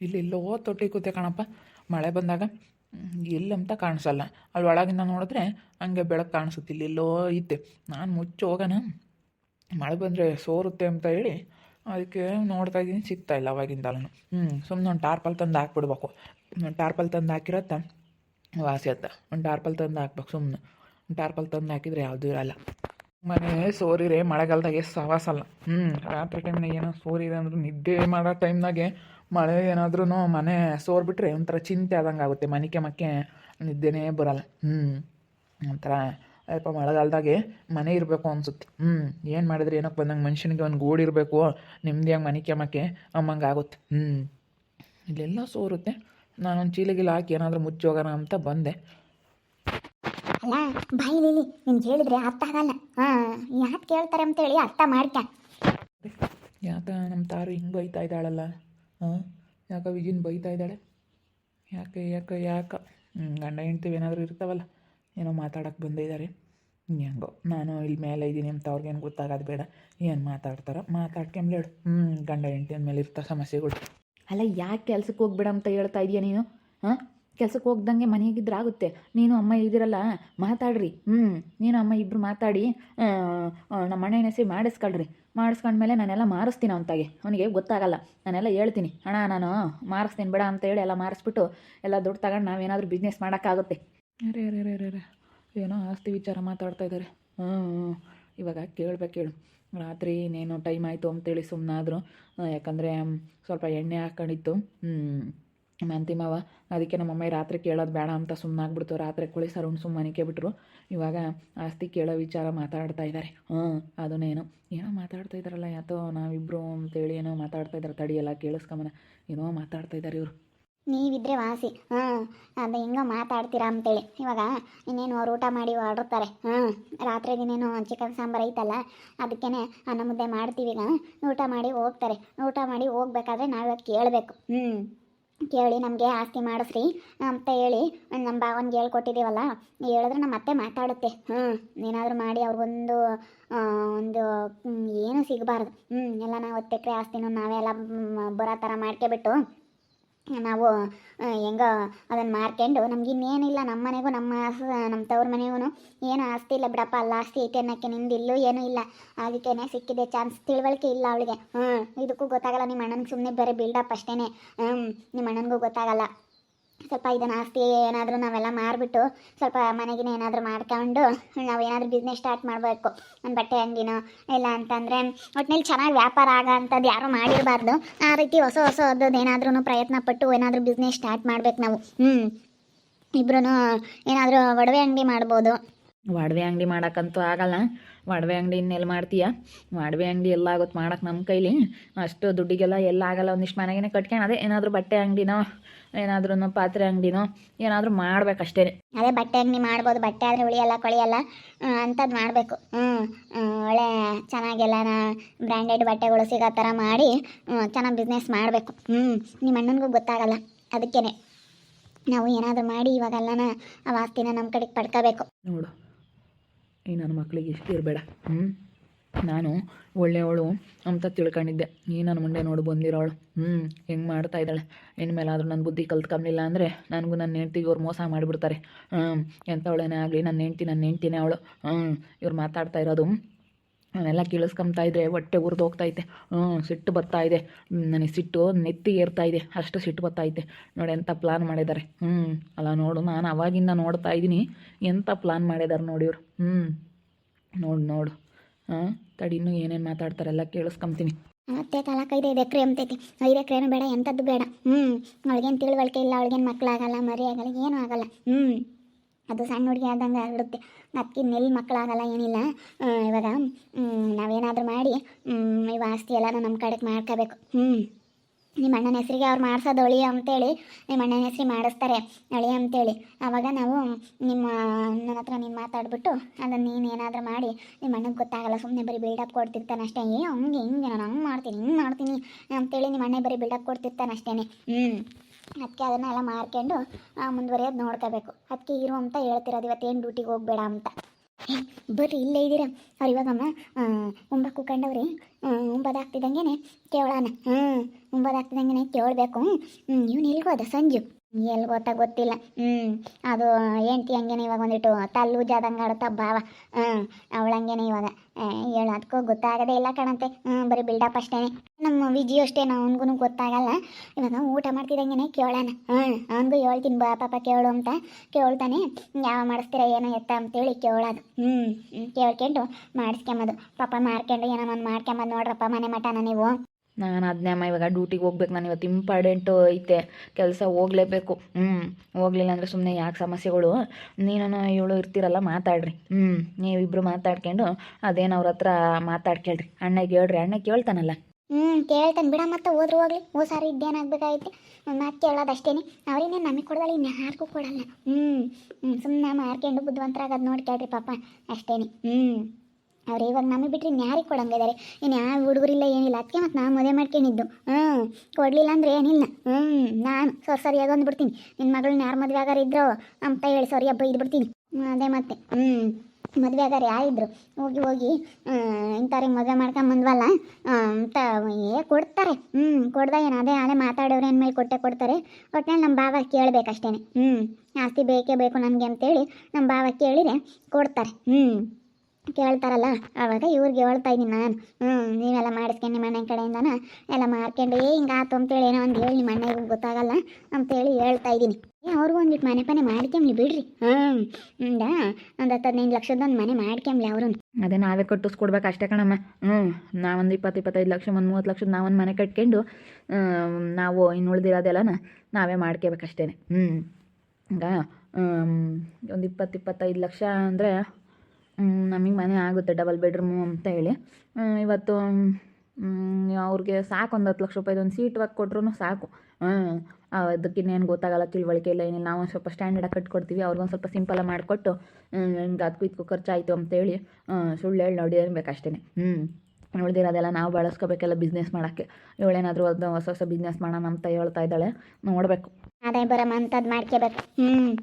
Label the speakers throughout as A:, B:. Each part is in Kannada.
A: ಇಲ್ಲಿ ಎಲ್ಲೋ ತೊಟ್ಟಿ ಕೂತೆ ಕಣಪ್ಪ. ಮಳೆ ಬಂದಾಗ ಇಲ್ಲಂತ ಕಾಣಿಸಲ್ಲ. ಅಲ್ಲಿ ಒಳಗಿಂದ ನೋಡಿದ್ರೆ ಹಂಗೆ ಬೆಳಕು ಕಾಣಿಸುತ್ತೆ. ಇಲ್ಲೆಲ್ಲೋ ಇತ್ತೆ ನಾನು ಮುಚ್ಚಿ ಹೋಗೋಣ. ಮಳೆ ಬಂದರೆ ಸೋರುತ್ತೆ ಅಂತ ಹೇಳಿ ಅದಕ್ಕೆ ನೋಡ್ತಾ ಇದ್ದೀನಿ. ಸಿಗ್ತಾ ಇಲ್ಲ ಅವಾಗಿಂದಲೂ. ಹ್ಞೂ ಸುಮ್ಮನೆ ಒಂದು ಟಾರ್ಪಲ್ ತಂದು ಹಾಕ್ಬಿಡ್ಬೇಕು. ಟಾರ್ಪಲ್ ತಂದು ಹಾಕಿರತ್ತ? ವಾಸಿ ಅತ್ತ. ಒಂದು ಟಾರ್ಪಲ್ ತಂದು ಹಾಕ್ಬೇಕು ಸುಮ್ಮನೆ ಟಾರ್ಪಲ್ ತಂದು ಹಾಕಿದ್ರೆ ಯಾವುದೂ ಇರಲ್ಲ. ಮನೆ ಸೋರಿರೆ, ಮಳೆಗಾಲದಾಗೆ ಸವಾಸಲ್ಲ ಹ್ಞೂ ರಾತ್ರಿ ಟೈಮ್ನಾಗ ಏನೋ ಸೋರಿದೆ ಅಂದ್ರೆ, ನಿದ್ದೆ ಮಾಡೋ ಟೈಮ್ನಾಗೆ ಮಳೆ ಏನಾದ್ರೂ ಮನೆ ಸೋರ್ಬಿಟ್ರೆ ಒಂಥರ ಚಿಂತೆ ಆದಂಗೆ ಆಗುತ್ತೆ. ಮನಿಕೆ ಮಕ್ಕೆ ನಿದ್ದೆನೇ ಬರಲ್ಲ. ಹ್ಞೂ ಒಂಥರ ಅಲ್ಪ ಮಳೆಗಾಲದಾಗೆ ಮನೆ ಇರಬೇಕು ಅನ್ಸುತ್ತೆ. ಹ್ಞೂ ಏನು ಮಾಡಿದ್ರೆ ಏನಕ್ಕೆ ಬಂದಂಗೆ ಮನುಷ್ಯನಿಗೆ ಒಂದು ಗೂಡು ಇರಬೇಕು, ನೆಮ್ಮದಿಯಾಗಿ ಮನೆ ಮಕ್ಕೆ ಅಮ್ಮಂಗೆ ಆಗುತ್ತೆ. ಹ್ಞೂ ಇಲ್ಲೆಲ್ಲ ಸೋರುತ್ತೆ. ನಾನೊಂದು ಚೀಲಗಿಲ್ಲ ಹಾಕಿ ಏನಾದರೂ ಮುಚ್ಚೋಗೋಣ ಅಂತ ಬಂದೆ.
B: ಅಲ್ಲ ಲೀಲಿ ನಿನ್ಗೆ ಹೇಳಿದ್ರೆ ಅರ್ಥ ಆಗಲ್ಲ. ಹಾಂ ಯಾಕೆ ಕೇಳ್ತಾರೆ ಅಂತೇಳಿ ಅರ್ಥ ಮಾಡ್ಕ.
A: ಯಾಕ ನಮ್ಮ ತಾರು ಹಿಂಗೆ ಬೈತಾ ಇದ್ದಾಳಲ್ಲ? ಹಾಂ ಯಾಕ ವಿಜಿನ್ ಬೈತಾ ಇದ್ದಾಳೆ? ಯಾಕೆ ಯಾಕೆ ಯಾಕೆ? ಹ್ಞೂ ಗಂಡ ಹೆಂಡ್ತೀವಿ ಏನಾದರೂ ಇರ್ತಾವಲ್ಲ ಏನೋ ಮಾತಾಡೋಕೆ ಬಂದಿದ್ದಾರೆ ಹೆಂಗೋ ನಾನು ಇಲ್ಲಿ ಮೇಲೆ ಇದ್ದೀನಿ ಅಂತ ಅವ್ರಿಗೇನು ಗೊತ್ತಾಗೋದು ಬೇಡ. ಏನು ಮಾತಾಡ್ತಾರೋ? ಮಾತಾಡ್ಕೊಂಬ್ಲೇಳು ಹ್ಞೂ ಗಂಡ ಹೆಂಡ್ತಿ ಅಂದಮೇಲೆ ಇರ್ತಾ ಸಮಸ್ಯೆಗಳು.
C: ಅಲ್ಲ ಯಾಕೆ ಕೆಲ್ಸಕ್ಕೆ ಹೋಗ್ಬೇಡ ಅಂತ ಹೇಳ್ತಾ ಇದೀಯ ನೀನು? ಹಾಂ? ಕೆಲ್ಸಕ್ಕೆ ಹೋಗ್ದಂಗೆ ಮನೆಗಿದ್ರೆ ಆಗುತ್ತೆ. ನೀನು ಅಮ್ಮ ಇದ್ದೀರಲ್ಲ ಮಾತಾಡ್ರಿ. ಹ್ಞೂ ನೀನು ಅಮ್ಮ ಇಬ್ಬರು ಮಾತಾಡಿ ನಮ್ಮ ಅಣ್ಣ ಎಣಸಿ ಮಾಡಿಸ್ಕೊಳ್ರಿ. ಮಾಡಿಸ್ಕೊಂಡ್ಮೇಲೆ ನಾನೆಲ್ಲ ಮಾರಿಸ್ತೀನಿ ಅವನಿಗೆ ಅವನಿಗೆ ಗೊತ್ತಾಗಲ್ಲ. ನಾನೆಲ್ಲ ಹೇಳ್ತೀನಿ, ಅಣ್ಣ, ನಾನು ಮಾರಿಸ್ತೀನಿ ಬೇಡ ಅಂತ ಹೇಳಿ ಎಲ್ಲ ಮಾರಿಸ್ಬಿಟ್ಟು ಎಲ್ಲ ದುಡ್ಡು ತಗೊಂಡು ನಾವೇನಾದರೂ ಬಿಸ್ನೆಸ್ ಮಾಡೋಕ್ಕಾಗುತ್ತೆ.
A: ಅರೆ ಅರೆ ಅರೆ ಅರೆ ಏನೋ ಆಸ್ತಿ ವಿಚಾರ ಮಾತಾಡ್ತಾ ಇದ್ದಾರೆ ಹ್ಞೂ ಹ್ಞೂ. ಇವಾಗ ಕೇಳ್ಬೇಕು ಹೇಳು ರಾತ್ರಿ ಇನ್ನೇನು ಟೈಮ್ ಆಯಿತು ಅಂತೇಳಿ ಸುಮ್ಮನಾದ್ರು ಯಾಕಂದರೆ ಸ್ವಲ್ಪ ಎಣ್ಣೆ ಹಾಕ್ಕೊಂಡಿತ್ತು ಮಂತಿ ಮಾವ, ಅದಕ್ಕೆ ನಮ್ಮಮ್ಮ ರಾತ್ರಿ ಕೇಳೋದು ಬೇಡ ಅಂತ ಸುಮ್ಮನಾಗ್ಬಿಡ್ತು ರಾತ್ರಿ ಕುಳಿ ಸರ್ ಮನೆಗೆ ಬಿಟ್ಟರು ಇವಾಗ ಆಸ್ತಿ ಕೇಳೋ ವಿಚಾರ ಮಾತಾಡ್ತಾ ಇದ್ದಾರೆ ಹ್ಞೂ ಅದನ್ನೇನು? ಏನೋ ಮಾತಾಡ್ತಾ ಇದ್ದಾರಲ್ಲ ಯಾತೋ ನಾವಿಬ್ರು ಅಂತೇಳಿ ಏನೋ ಮಾತಾಡ್ತಾ ಇದ್ದಾರೆ ತಡಿಯಲ್ಲ ಕೇಳಿಸ್ಕೊಂಬನ ಏನೋ ಮಾತಾಡ್ತಾ ಇದ್ದಾರೆ ಇವರು.
B: ನೀವಿದ್ರೆ ವಾಸಿ. ಹಾಂ ಅದು ಹೆಂಗೋ ಮಾತಾಡ್ತೀರಾ ಅಂತೇಳಿ. ಇವಾಗ ಇನ್ನೇನು ಅವ್ರು ಊಟ ಮಾಡಿ ಹೊರಡ್ತಾರೆ. ಹಾಂ ರಾತ್ರಿ ಇನ್ನೇನು ಚಿಕನ್ ಸಾಂಬಾರು ಐತಲ್ಲ ಅದಕ್ಕೇ ಅನ್ನ ಮುದ್ದೆ ಮಾಡ್ತೀವಿ ಈಗ. ಊಟ ಮಾಡಿ ಹೋಗ್ತಾರೆ. ಊಟ ಮಾಡಿ ಹೋಗ್ಬೇಕಾದ್ರೆ ನಾವೇ ಕೇಳಬೇಕು. ಹ್ಞೂ ಕೇಳಿ, ನಮಗೆ ಆಸ್ತಿ ಮಾಡಿಸ್ರಿ ಅಂತ ಹೇಳಿ, ನಮ್ಮ ಭಾವನ್ಗೆ ಹೇಳ್ಕೊಟ್ಟಿದ್ದೀವಲ್ಲ ಹೇಳಿದ್ರೆ ನಮ್ಮ ಅತ್ತೆ ಮಾತಾಡುತ್ತೆ. ಹ್ಞೂ ಏನಾದರೂ ಮಾಡಿ ಅವ್ರಿಗೊಂದು ಒಂದು ಏನೂ ಸಿಗಬಾರ್ದು. ಹ್ಞೂ ಎಲ್ಲ ನಾವು ಹತ್ತು ಎಕರೆ ಆಸ್ತಿನೂ ನಾವೇ ಎಲ್ಲ ಬರೋ ಥರ ಮಾಡ್ಕೊಬಿಟ್ಟು ನಾವು ಹೆಂಗ ಅದನ್ನು ಮಾರ್ಕೊಂಡು ನಮ್ಗೆ ಇನ್ನೇನಿಲ್ಲ ನಮ್ಮ ಮನೆಗೂ ನಮ್ಮ ನಮ್ಮ ತವ್ರ ಮನೆಗೂ ಏನು ಆಸ್ತಿ ಇಲ್ಲ ಬಿಡಪ್ಪ. ಅಲ್ಲ ಆಸ್ತಿ ಐತೆ ಅನ್ನೋಕ್ಕೆ ನಿಂದು ಇಲ್ಲೂ ಏನೂ ಇಲ್ಲ. ಅದಕ್ಕೇನೆ ಸಿಕ್ಕಿದೆ ಚಾನ್ಸ್. ತಿಳುವಳಿಕೆ ಇಲ್ಲ ಅವಳಿಗೆ. ಹ್ಞೂ ಇದಕ್ಕೂ ಗೊತ್ತಾಗಲ್ಲ, ನಿಮ್ಮ ಅಣ್ಣನಿಗೆ ಸುಮ್ಮನೆ ಬೇರೆ ಬಿಲ್ಡಪ್ ಅಷ್ಟೇ ಹ್ಞೂ ನಿಮ್ಮ ಅಣ್ಣನಿಗೂ ಗೊತ್ತಾಗಲ್ಲ. ಸ್ವಲ್ಪ ಇದನ್ನು ಆಸ್ತಿ ಏನಾದರೂ ನಾವೆಲ್ಲ ಮಾರಿಬಿಟ್ಟು ಸ್ವಲ್ಪ ಮನೆಗಿನ ಏನಾದರೂ ಮಾಡ್ಕೊಂಡು ನಾವು ಏನಾದರೂ ಬಿಸ್ನೆಸ್ ಸ್ಟಾರ್ಟ್ ಮಾಡಬೇಕು. ಒಂದು ಬಟ್ಟೆ ಅಂಗಡಿನೋ ಇಲ್ಲ ಅಂತಂದರೆ ಒಟ್ಟಿನಲ್ಲಿ ಚೆನ್ನಾಗಿ ವ್ಯಾಪಾರ ಆಗೋ ಅಂಥದ್ದು ಯಾರೂ ಮಾಡಿರಬಾರ್ದು. ಆ ರೀತಿ ಹೊಸ ಹೊಸದು ಏನಾದ್ರೂ ಪ್ರಯತ್ನ ಪಟ್ಟು ಏನಾದರೂ ಬಿಸ್ನೆಸ್ ಸ್ಟಾರ್ಟ್ ಮಾಡ್ಬೇಕು ನಾವು. ಹ್ಞೂ ಇಬ್ರು ಏನಾದರೂ ಒಡವೆ ಅಂಗಡಿ ಮಾಡ್ಬೋದು.
C: ಒಡವೆ ಅಂಗಡಿ ಮಾಡೋಕ್ಕಂತೂ ಆಗಲ್ಲ. ಒಡವೆ ಅಂಗಡಿ ಇನ್ನೆಲ್ಲಿ ಮಾಡ್ತೀಯ? ಒಡವೆ ಅಂಗಡಿ ಎಲ್ಲ ಆಗುತ್ತೆ ಮಾಡಕ್ಕೆ ನಮ್ಮ ಕೈಲಿ. ಅಷ್ಟು ದುಡ್ಡಿಗೆಲ್ಲ ಎಲ್ಲ ಆಗಲ್ಲ. ಒಂದಿಷ್ಟು ಮನೆಗೇನೆ ಕಟ್ಕೊಂಡು ಏನಾದರೂ ಬಟ್ಟೆ ಅಂಗಡಿನೋ ಏನಾದ್ರೂ ಪಾತ್ರೆ ಅಂಗಡಿನೋ ಏನಾದರೂ ಮಾಡ್ಬೇಕಷ್ಟೇ
B: ಅದೇ ಬಟ್ಟೆ ಅಂಗಡಿ ಮಾಡ್ಬೋದು. ಬಟ್ಟೆ ಆದರೆ ಉಳಿಯಲ್ಲ ಕೊಳಿಯಲ್ಲ ಅಂಥದ್ದು ಮಾಡಬೇಕು. ಹ್ಞೂ ಒಳ್ಳೆ ಚೆನ್ನಾಗೆಲ್ಲ ಬ್ರ್ಯಾಂಡೆಡ್ ಬಟ್ಟೆಗಳು ಸಿಗೋ ಥರ ಮಾಡಿ ಚೆನ್ನಾಗಿ ಬಿಸ್ನೆಸ್ ಮಾಡಬೇಕು. ಹ್ಞೂ ನಿಮ್ಮ ಅಣ್ಣನಿಗೂ ಗೊತ್ತಾಗಲ್ಲ. ಅದಕ್ಕೇ ನಾವು ಏನಾದರೂ ಮಾಡಿ ಇವಾಗೆಲ್ಲನ ಆ ವಾಸ್ತಿನ ನಮ್ಮ ಕಡೆಗೆ ಪಡ್ಕೋಬೇಕು.
A: ನೋಡು ಈ ನನ್ನ ಮಕ್ಕಳಿಗೆ ಇಷ್ಟು ಇರಬೇಡ. ಹ್ಞೂ ನಾನು ಒಳ್ಳೆಯವಳು ಅಂತ ತಿಳ್ಕೊಂಡಿದ್ದೆ. ನೀ ನನ್ನ ಮುಂದೆ ನೋಡು, ಬಂದಿರೋಳು. ಹ್ಞೂ ಹೆಂಗೆ ಮಾಡ್ತಾ ಇದ್ದಾಳೆ? ಇನ್ಮೇಲಾದ್ರೂ ನನ್ನ ಬುದ್ಧಿ ಕಲ್ತ್ಕೊಂಬಿಲ್ಲ ಅಂದರೆ ನನಗೂ ನನ್ನ ಹೆಂಡ್ತಿಗೆ ಇವ್ರು ಮೋಸ ಮಾಡಿಬಿಡ್ತಾರೆ. ಹ್ಞೂ ಎಂಥವಳೇನೇ ಆಗಲಿ ನನ್ನ ಹೆಂಡ್ತಿ ನನ್ನ ಹೆಂಡ್ತಿನೇ ಅವಳು. ಹ್ಞೂ ಇವ್ರು ಮಾತಾಡ್ತಾ ಇರೋದು ನಾನೆಲ್ಲ ಕೇಳಿಸ್ಕೊಂತಾ ಇದ್ರೆ, ಹೊಟ್ಟೆ ಉರಿದು ಹೋಗ್ತಾ ಐತೆ ಹ್ಞೂ ಸಿಟ್ಟು ಬರ್ತಾ ಇದೆ. ನನಗೆ ಸಿಟ್ಟು ನೆತ್ತಿಗೆ ಏರ್ತಾ ಇದೆ. ಅಷ್ಟು ಸಿಟ್ಟು ಬರ್ತಾ ಐತೆ ನೋಡಿ ಎಂಥ ಪ್ಲಾನ್ ಮಾಡಿದ್ದಾರೆ ಹ್ಞೂ ಅಲ್ಲ ನೋಡು, ನಾನು ಅವಾಗಿಂದ ನೋಡ್ತಾ ಇದ್ದೀನಿ. ಎಂಥ ಪ್ಲಾನ್ ಮಾಡಿದ್ದಾರೆ ನೋಡಿ ಇವ್ರು. ಹ್ಞೂ ನೋಡು ನೋಡು. ಹಾಂ, ತಡಿ ಇನ್ನೂ ಏನೇನು ಮಾತಾಡ್ತಾರೆಲ್ಲ ಕೇಳಿಸ್ಕೊಂತೀನಿ
B: ಮತ್ತೆ ತಲಾಕ ಐದು ಎಕರೆ ಅಂತೈತಿ ಐದು ಎಕರೆನೂ ಬೇಡ ಎಂಥದ್ದು ಬೇಡ. ಹ್ಞೂ ಅವಳಿಗೇನು ತಿಳುವಳಿಕೆ ಇಲ್ಲ, ಅವಳಿಗೇನು ಮಕ್ಕಳಾಗಲ್ಲ ಮರಿ ಆಗಲ್ಲ, ಏನೂ ಆಗಲ್ಲ. ಹ್ಞೂ ಅದು ಸಣ್ಣ ಹುಡುಗಿ ಆದಂಗೆ ಆಗಿಬಿಡುತ್ತೆ. ಅದಕ್ಕೆ ನೆಲ್ಲಿ ಮಕ್ಕಳಾಗಲ್ಲ ಏನಿಲ್ಲ. ಇವಾಗ ನಾವೇನಾದರೂ ಮಾಡಿ ಇವ ಆಸ್ತಿ ಎಲ್ಲ ನಮ್ಮ ಕಡೆಗೆ ಮಾಡ್ಕೋಬೇಕು. ಹ್ಞೂ ನಿಮ್ಮ ಅಣ್ಣನ ಹೆಸರಿಗೆ ಅವ್ರು ಮಾಡಿಸೋದು ಅಳಿ ಅಂತೇಳಿ ನಿಮ್ಮ ಅಣ್ಣನ ಹೆಸರಿ ಮಾಡಿಸ್ತಾರೆ ಅಳಿ ಅಂತೇಳಿ. ಆವಾಗ ನಾವು ನಿಮ್ಮ, ಅಣ್ಣನ ಹತ್ರ ನೀನು ಮಾತಾಡ್ಬಿಟ್ಟು ಅದನ್ನು ನೀನು ಏನಾದರೂ ಮಾಡಿ ನಿಮ್ಮ ಅಣ್ಣಗೆ ಗೊತ್ತಾಗಲ್ಲ ಸುಮ್ಮನೆ ಬರೀ ಬಿಲ್ಡಪ್ ಕೊಡ್ತಿರ್ತಾನೆ ಅಷ್ಟೇ. ಏ, ಹಂಗೆ, ಹಿಂಗೆ, ನಾನು ಹಂಗೆ ಮಾಡ್ತೀನಿ, ಹಿಂಗೆ ಮಾಡ್ತೀನಿ ಅಂತೇಳಿ ನಿಮ್ಮ ಅಣ್ಣ ಬರೀ ಬಿಲ್ಡಪ್ ಕೊಡ್ತಿರ್ತಾನೆ ಅಷ್ಟೇ ಹ್ಞೂ ಅದಕ್ಕೆ ಅದನ್ನೆಲ್ಲ ಮಾರ್ಕೊಂಡು ಮುಂದುವರಿಯೋದು ನೋಡ್ಕೋಬೇಕು. ಅದಕ್ಕೆ ಇರು ಅಂತ ಹೇಳ್ತಿರೋದು ಇವತ್ತೇನು ಡ್ಯೂಟಿಗೆ ಹೋಗಬೇಡ ಅಂತ. ಬರ್ರಿ, ಇಲ್ಲೇ ಇದ್ದೀರಾ ಅವ್ರು ಇವಾಗಮ್ಮ ಉಂಬ ಕೂಕಂಡವ್ರಿ ಉಂಬದಾಗ್ತಿದ್ದಂಗೆ ಕೇಳೋಣ ಹ್ಞೂ ಉಂಬದಾಗ್ತಿದ್ದಂಗೆ ಕೇಳಬೇಕು. ಇವ್ನು ಎಲ್ಗೋದ ಸಂಜು? ಎಲ್ಲಿ ಗೊತ್ತಾ ಗೊತ್ತಿಲ್ಲ. ಹ್ಞೂ ಅದು ಹೆಂಡ್ತಿ ಹಂಗೇನೆ ಇವಾಗ ಒಂದಿಟ್ಟು ತಲ್ಲು ಜಾದಂಗೆ ಆಡುತ್ತಾ ಬಾವ ಹ್ಞೂ ಅವಳಂಗೇನೆ ಇವಾಗ. ಹೇಳು ಅದಕ್ಕೂ ಗೊತ್ತಾಗದೇ ಇಲ್ಲ ಕಣಂತೆ. ಹ್ಞೂ ಬರೀ ಬಿಲ್ಡಪ್ ಅಷ್ಟೇ ನಮ್ಮ ವಿಜಿಯು ಅಷ್ಟೇ ಅವನಿಗೂ ಗೊತ್ತಾಗಲ್ಲ. ಇವಾಗ ಊಟ ಮಾಡ್ತಿದ್ದಂಗೆ ಕೇಳೋಣ. ಹ್ಞೂ ಅವನಿಗೂ ಹೇಳ್ತೀನಿ, ಬಾ, ಪಾಪ ಕೇಳು ಅಂತ. ಕೇಳ್ತಾನೆ, ಯಾವ ಮಾಡಿಸ್ತೀರ, ಏನೋ ಎತ್ತ ಅಂತೇಳಿ ಕೇಳೋದು. ಹ್ಞೂ ಕೇಳ್ಕೊಂಡು ಮಾಡಿಸ್ಕೊಂಬೋದು. ಪಾಪ ಮಾರ್ಕೊಂಡು ಏನೋ ಒಂದು ಮಾಡ್ಕೊಂಬೋದು ನೋಡ್ರಪ್ಪ ಮನೆ ಮಠನ ನೀವು.
A: ನಾನು ಅದ್ನಮ್ಮ ಇವಾಗ ಡ್ಯೂಟಿಗೆ ಹೋಗ್ಬೇಕು. ನಾನು ಇವತ್ತು ಇಂಪಾರ್ಟೆಂಟು ಐತೆ. ಕೆಲಸ ಹೋಗ್ಲೇಬೇಕು. ಹ್ಞೂ ಹೋಗ್ಲಿಲ್ಲ ಅಂದರೆ ಸುಮ್ಮನೆ ಯಾಕೆ ಸಮಸ್ಯೆಗಳು? ನೀನು ಇವಳು ಇರ್ತೀರಲ್ಲ, ಮಾತಾಡ್ರಿ. ಹ್ಞೂ ನೀವಿಬ್ಬರು ಮಾತಾಡ್ಕೊಂಡು ಅದೇನು ಅವ್ರ ಹತ್ರ ಮಾತಾಡ್ಕೇಳ್ರಿ. ಅಣ್ಣಗೆ ಹೇಳ್ರಿ. ಅಣ್ಣ ಕೇಳ್ತಾನಲ್ಲ?
B: ಹ್ಞೂ ಕೇಳ್ತಾನೆ. ಬಿಡ ಮತ್ತೆ, ಹೋದ್ರು ಹೋಗ್ಲಿ. ಓ ಸಾರಿ ಇದ್ದೇನಾಗಬೇಕಾಯ್ತು ಮಾತು ಕೇಳೋದು ಅಷ್ಟೇನೆ ಅವ್ರೇನೆ ನಮಗೆ ಕೊಡೋದಲ್ಲ ಇನ್ನು ಯಾರಿಗೂ ಕೊಡಲ್ಲ. ಹ್ಞೂ ಹ್ಞೂ ಸುಮ್ಮನೆ ಮಾರ್ಕೊಂಡು ಬುದ್ಧಿವಂತರಾಗದು ನೋಡಿ ಕೇಳ್ರಿ ಪಾಪ. ಅಷ್ಟೇನೆ. ಹ್ಞೂ ಅವ್ರು, ಇವಾಗ ನಮಗೆ ಬಿಟ್ಟರೆ ಇನ್ಯಾರಿಗೆ ಕೊಡಂಗಿದ್ದಾರೆ ಇನ್ನು ಯಾವ ಹುಡುಗರಿಲ್ಲ, ಏನಿಲ್ಲ. ಅದಕ್ಕೆ ಮತ್ತು ನಾನು ಮದುವೆ ಮಾಡ್ಕೊಂಡಿದ್ದು. ಹ್ಞೂ ಕೊಡಲಿಲ್ಲ ಅಂದರೆ ಏನಿಲ್ಲ. ಹ್ಞೂ ನಾನು ಸರ್ ಸರಿಯಾಗಿ ಅಂದ್ಬಿಡ್ತೀನಿ. ನಿನ್ನ ಮಗಳನ್ನ ಯಾರು ಮದುವೆ ಆಗಾರ ಇದ್ರೋ ಅಂತ ಹೇಳಿ ಸರಿ ಹಬ್ಬ ಇದ್ಬಿಡ್ತೀನಿ. ಬಿಡ್ತೀನಿ ಅದೇ ಮತ್ತೆ. ಹ್ಞೂ ಮದುವೆ ಆಗಾರ ಯಾರಿದ್ರು. ಹೋಗಿ ಹೋಗಿ ಇಂಥವ್ರಿಗೆ ಮದುವೆ ಮಾಡ್ಕೊಂಬಂದ್ವಲ್ಲ ಅಂತ ಏ, ಕೊಡ್ತಾರೆ. ಹ್ಞೂ ಕೊಡ್ದಾಗ ಏನು? ಅದೇ ಅದೇ ಮಾತಾಡೋರು ಏನು ಮೇಲೆ ಕೊಟ್ಟೆ ಕೊಡ್ತಾರೆ. ಒಟ್ಟಿನಲ್ಲಿ ನಮ್ಮ ಬಾವ ಕೇಳಬೇಕಷ್ಟೇ ಹ್ಞೂ ಆಸ್ತಿ ಬೇಕೇ ಬೇಕು ನನಗೆ ಅಂತೇಳಿ ನಮ್ಮ ಬಾವ ಕೇಳಿದರೆ ಕೊಡ್ತಾರೆ. ಹ್ಞೂ ಕೇಳ್ತಾರಲ್ಲ, ಆವಾಗ ಇವ್ರಿಗೆ ಹೇಳ್ತಾ ಇದ್ದೀನಿ ನಾನು. ಹ್ಞೂ ನೀವೆಲ್ಲ ಮಾಡಿಸ್ಕೊಂಡು ನಿಮ್ಮ ಅಣ್ಣನ ಕಡೆಯಿಂದನ? ಎಲ್ಲ ಮಾಡ್ಕೊಂಡು, ಏ, ಹಿಂಗೆ ಆತು ಅಂತೇಳಿ ಏನೋ ಒಂದು ಹೇಳಿ, ನಿಮ್ಮ ಅಣ್ಣಗೆ ಗೊತ್ತಾಗಲ್ಲ ಅಂತೇಳಿ ಹೇಳ್ತಾ ಇದ್ದೀನಿ ಏ, ಅವ್ರಿಗೂ ಒಂದಿಟ್ಟು ಮನೆ ಪನೆ ಮಾಡ್ಕೊಂಬ್ಲಿ ಬಿಡ್ರಿ. ಹ್ಞೂ ಹಂಗ ಒಂದು ಹತ್ತು ಹದಿನೈದು ಲಕ್ಷದ ಒಂದು ಮನೆ ಮಾಡ್ಕೊಂಬ್ಲಿ ಅವರು
A: ಅದೇ ನಾವೇ ಕಟ್ಟಿಸ್ಕೊಡ್ಬೇಕು ಅಷ್ಟೇ ಕಣಮ್ಮ. ಹ್ಞೂ ನಾವೊಂದು ಇಪ್ಪತ್ತು ಇಪ್ಪತ್ತೈದು ಲಕ್ಷ, ಒಂದು ಮೂವತ್ತು ಲಕ್ಷದ ನಾವೊಂದು ಮನೆ ಕಟ್ಕೊಂಡು ನಾವು ಇನ್ನು ಉಳಿದಿರೋದೆಲ್ಲನ ನಾವೇ ಮಾಡ್ಕೋಬೇಕಷ್ಟೇ ಹ್ಞೂ ಈಗ ಒಂದು ಇಪ್ಪತ್ತು ಇಪ್ಪತ್ತೈದು ಲಕ್ಷ ಅಂದರೆ ನಮಗೆ ಮನೆ ಆಗುತ್ತೆ ಡಬಲ್ ಬೆಡ್ರೂಮು ಅಂತ ಹೇಳಿ. ಇವತ್ತು ಅವ್ರಿಗೆ ಸಾಕು ಒಂದು ಹತ್ತು ಲಕ್ಷ ರೂಪಾಯಿದು ಒಂದು ಸೀಟ್ ವಾಕ್ ಕೊಟ್ರು ಸಾಕು. ಅದಕ್ಕೆ ಅದಕ್ಕಿನ್ನೇನು ಗೊತ್ತಾಗಲ್ಲ, ತಿಳುವಳಿಕೆ ಇಲ್ಲ, ಏನಿಲ್ಲ ನಾವು ಸ್ವಲ್ಪ ಸ್ಟ್ಯಾಂಡರ್ಡಾಗಿ ಕಟ್ಕೊಡ್ತೀವಿ, ಅವ್ರಿಗೊಂದು ಸ್ವಲ್ಪ ಸಿಂಪಲಾಗಿ ಮಾಡಿಕೊಟ್ಟು ಹಿಂಗೆ ಅದಕ್ಕೂ ಇದಕ್ಕೂ ಖರ್ಚಾಯಿತು ಅಂತೇಳಿ ಸುಳ್ಳು ಹೇಳಿ ನೋಡಿ ಅಷ್ಟೇ ಹ್ಞೂ ಉಳಿದಿರೋದೆಲ್ಲ ನಾವು ಬಳಸ್ಕೋಬೇಕೆಲ್ಲ ಬಿಸ್ನೆಸ್ ಮಾಡೋಕ್ಕೆ. ಇವಳೇನಾದರೂ ಅದು ಹೊಸ ಹೊಸ ಬಿಸ್ನೆಸ್ ಮಾಡೋಣ ಅಂತ ಹೇಳ್ತಾ ಇದ್ದಾಳೆ, ನೋಡಬೇಕು.
B: ಆದಾಯ ಬರಮ್ಮ ಅಂಥದ್ದು ಮಾಡ್ಕೋಬೇಕು. ಹ್ಞೂ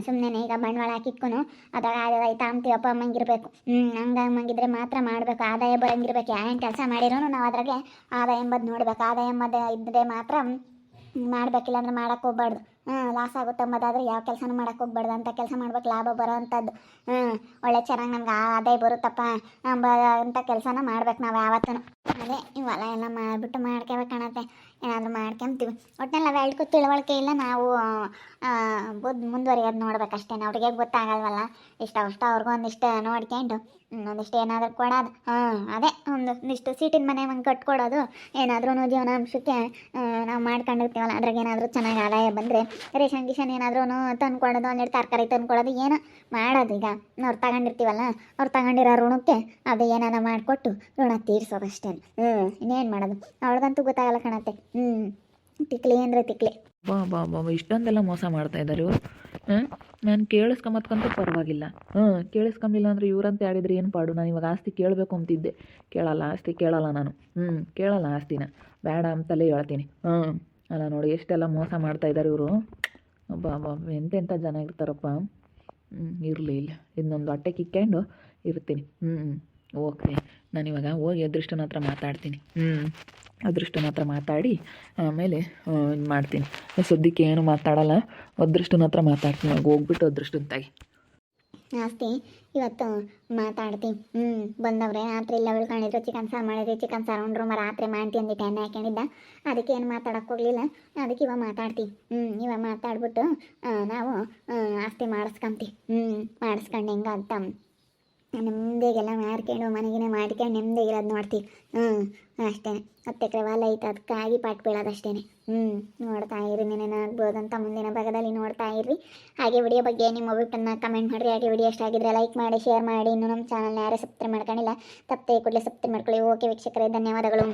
B: ಸುಮ್ಮನೆ ಈಗ ಬಂಡವಾಳ ಹಾಕಿಕ್ಕೂ ಅದಾಗ ಆದಾಯ ತಾಮ್ತೀವಪ್ಪ ಅಮ್ಮಂಗಿರ್ಬೇಕು ಹ್ಞೂ ಹಂಗೆ ಅಮ್ಮಂಗಿದ್ರೆ ಮಾತ್ರ ಮಾಡಬೇಕು. ಆದಾಯ ಬರಂಗಿರ್ಬೇಕು ಏನು ಕೆಲಸ ಮಾಡಿರೋನು ನಾವು ಅದ್ರಾಗೆ ಆದಾಯ ಎಂಬುದು ನೋಡ್ಬೇಕು. ಆದಾಯ ಎಂಬುದು ಇದ್ದರೆ ಮಾತ್ರ ಮಾಡಬೇಕಿಲ್ಲ ಅಂದ್ರೆ ಮಾಡೋಕ್ಕೆ ಹೋಗ್ಬಾರ್ದು. ಲಾಸ್ ಆಗುತ್ತೆ ಅಂಬೋದಾದ್ರೆ ಯಾವ ಕೆಲಸನೂ ಮಾಡಕ್ಕೆ ಹೋಗ್ಬಾರ್ದು. ಅಂತ ಕೆಲಸ ಮಾಡ್ಬೇಕು, ಲಾಭ ಬರೋ ಅಂಥದ್ದು. ಹ್ಞೂ ಒಳ್ಳೆ ಚೆನ್ನಾಗಿ ನಮ್ಗೆ ಆದಾಯ ಬರುತ್ತಪ್ಪ ಅಂಬ ಅಂತ ಕೆಲಸನ ಮಾಡ್ಬೇಕು ನಾವು ಯಾವತ್ತೂ ಅದೇ ಇವೆಲ್ಲ ಎಲ್ಲ ಮಾಡಿಬಿಟ್ಟು ಮಾಡ್ಕೋಬೇಕು ಕಾಣತ್ತೆ. ಏನಾದರೂ ಮಾಡ್ಕೊಂತೀವಿ ಒಟ್ಟಿನಲ್ಲಿ ಅವು ಎಳ್ಕೊ ತಿಳುವಳಿಕೆ ಇಲ್ಲ, ನಾವು ಬುದ್ ಮುಂದುವರಿಯೋದು ನೋಡ್ಬೇಕಷ್ಟೇ. ಅವ್ರಿಗೆ ಗೊತ್ತಾಗಲ್ವಲ್ಲ? ಇಷ್ಟ ಅಷ್ಟ ಅವ್ರಿಗೂ ಒಂದಿಷ್ಟು ನೋಡ್ಕೊಂಡು ಒಂದಿಷ್ಟು ಏನಾದರೂ ಕೊಡೋದು. ಹಾಂ, ಅದೇ ಒಂದು ಒಂದಿಷ್ಟು ಸೀಟಿನ ಮನೆ ಒಂದು ಕಟ್ಕೊಡೋದು. ಏನಾದ್ರೂ ಜೀವನಾಂಶಕ್ಕೆ ನಾವು ಮಾಡ್ಕೊಂಡಿರ್ತೀವಲ್ಲ, ಅದ್ರಾಗ ಏನಾದರೂ ಚೆನ್ನಾಗಿ ಆದಾಯ ಬಂದರೆ ರೇಷನ್ ಗಿಷನ್ ಏನಾದ್ರೂ ತಂದು ಕೊಡೋದು ಒಂದೆರಡು ತರಕಾರಿ ತಂದು ಕೊಡೋದು ಏನೋ ಮಾಡೋದು ಈಗ. ಅವ್ರು ತಗೊಂಡಿರ್ತೀವಲ್ಲ, ಅವ್ರು ತಗೊಂಡಿರೋ ಋಣಕ್ಕೆ ಅದು ಏನಾರ ಮಾಡಿಕೊಟ್ಟು ಋಣ ತೀರ್ಸೋದು ಅಷ್ಟೇ ಹ್ಞೂ ಇನ್ನೇನು ಮಾಡೋದು? ಅವಳಿಗಂತೂ ಗೊತ್ತಾಗಲ್ಲ ಕಣತ್ತೆ. ಹ್ಞೂ ತಿಕ್ಲಿ ಅಂದರೆ ತಿಕ್ಲಿ.
A: ಬಾ ಬಾ ಬಾ ಇಷ್ಟೊಂದೆಲ್ಲ ಮೋಸ ಮಾಡ್ತಾ ಇದ್ದಾರೆ ಇವರು. ಹಾಂ ನಾನು ಕೇಳಿಸ್ಕೊಂಬತ್ಕಂತೂ ಪರವಾಗಿಲ್ಲ. ಹ್ಞೂ ಕೇಳಿಸ್ಕೊಂಬಿಲ್ಲ ಅಂದರೆ ಇವರಂತ ಆಡಿದ್ರೆ ಏನು ಪಾಡು? ನಾನು ಇವಾಗ ಆಸ್ತಿ ಕೇಳಬೇಕು ಅಂತಿದ್ದೆ. ಕೇಳಲ್ಲ, ಆಸ್ತಿ ಕೇಳಲ್ಲ ನಾನು. ಹ್ಞೂ ಕೇಳಲ್ಲ ಆಸ್ತಿನ. ಬೇಡ ಅಂತಲೇ ಹೇಳ್ತೀನಿ ಹ್ಞೂ ಅಲ್ಲ ನೋಡಿ, ಎಷ್ಟೆಲ್ಲ ಮೋಸ ಮಾಡ್ತಾ ಇದ್ದಾರೆ ಇವರು. ಎಂತೆಂಥ ಜನ ಇರ್ತಾರಪ್ಪ. ಹ್ಞೂ ಇರಲಿ ಇಲ್ಲ ಇನ್ನೊಂದು ಹೊಟ್ಟೆ ಕಿಕ್ಕೊಂಡು ಇರ್ತೀನಿ. ಹ್ಞೂ ಓಕೆ. ನಾನಿವಾಗ ಹೋಗಿ ಅದೃಷ್ಟನ ಹತ್ರ ಮಾತಾಡ್ತೀನಿ. ಹ್ಞೂ ಅದೃಷ್ಟನ ಹತ್ರ ಮಾತಾಡಿ, ಆಮೇಲೆ ಇದು ಮಾಡ್ತೀನಿ ಸದ್ಯಕ್ಕೆ ಏನು ಮಾತಾಡಲ್ಲ, ಅದೃಷ್ಟನ ಹತ್ರ ಮಾತಾಡ್ತೀನಿ. ಹೋಗ್ಬಿಟ್ಟು ಅದೃಷ್ಟನ
B: ಆಸ್ತಿ ಇವತ್ತು ಮಾತಾಡ್ತೀವಿ ಹ್ಞೂ ಬಂದವ್ರೆ, ರಾತ್ರಿ ಇಲ್ಲ ಉಳ್ಕೊಂಡಿದ್ರು ಚಿಕನ್ ಸಾರು ಮಾಡಿದ್ರಿ ಚಿಕನ್ ಸಾರು ಉಂಡ್ರು ಮ ರಾತ್ರಿ ಮಾಡ್ತಿ ಅಂದಿ ಟೈಮ್ ಹಾಕೊಂಡಿದ್ದ ಅದಕ್ಕೆ ಏನು ಮಾತಾಡಕ್ಕೆ ಹೋಗಲಿಲ್ಲ. ಅದಕ್ಕೆ ಇವಾಗ ಮಾತಾಡ್ತಿ. ಹ್ಞೂ ಇವಾಗ ಮಾತಾಡ್ಬಿಟ್ಟು ನಾವು ಆಸ್ತಿ ಮಾಡಿಸ್ಕೊಂತಿ. ಹ್ಞೂ ಮಾಡಿಸ್ಕೊಂಡು ಹೆಂಗ ಅಂತ ನೆಮ್ಮದಿಗೆಲ್ಲ ಮಾರ್ಕೊಂಡು ಮನೆಗಿನೇ ಮಾಡ್ಕೊಂಡು ನೆಮ್ಮದಿಗಿರೋದು ನೋಡ್ತೀವಿ ಹ್ಞೂ ಅಷ್ಟೇ. ಹತ್ತು ಎಕರೆ ವಾಲ ಐತೆ ಅದಕ್ಕಾಗಿ ಪಾಟ್ ಬೀಳೋದು ಅಷ್ಟೇ ಹ್ಞೂ ನೋಡ್ತಾ ಇರಿ ಏನೇನಾಗ್ಬೋದು ಅಂತ ಮುಂದಿನ ಭಾಗದಲ್ಲಿ ನೋಡ್ತಾ ಇರ್ರಿ. ಹಾಗೆ ವಿಡಿಯೋ ಬಗ್ಗೆ ನಿಮ್ಮ ಅಭಿಪ್ರಾಯನ ಕಮೆಂಟ್ ಮಾಡಿರಿ. ಹಾಗೆ ವಿಡಿಯೋ ಆಗಿದ್ರೆ ಲೈಕ್ ಮಾಡಿ ಶೇರ್ ಮಾಡಿ. ಇನ್ನು ನಮ್ಮ ಚಾನಲ್ನ ಯಾರೇ ಸಬ್ಸ್ಕ್ರೈಬ್ ಮಾಡ್ಕೊಂಡಿಲ್ಲ, ತಪ್ಪದೆ ಕೂಡಲೇ ಸಬ್ಸ್ಕ್ರೈಬ್ ಮಾಡ್ಕೊಳ್ಳಿ. ಓಕೆ ವೀಕ್ಷಕರೇ, ಧನ್ಯವಾದಗಳು.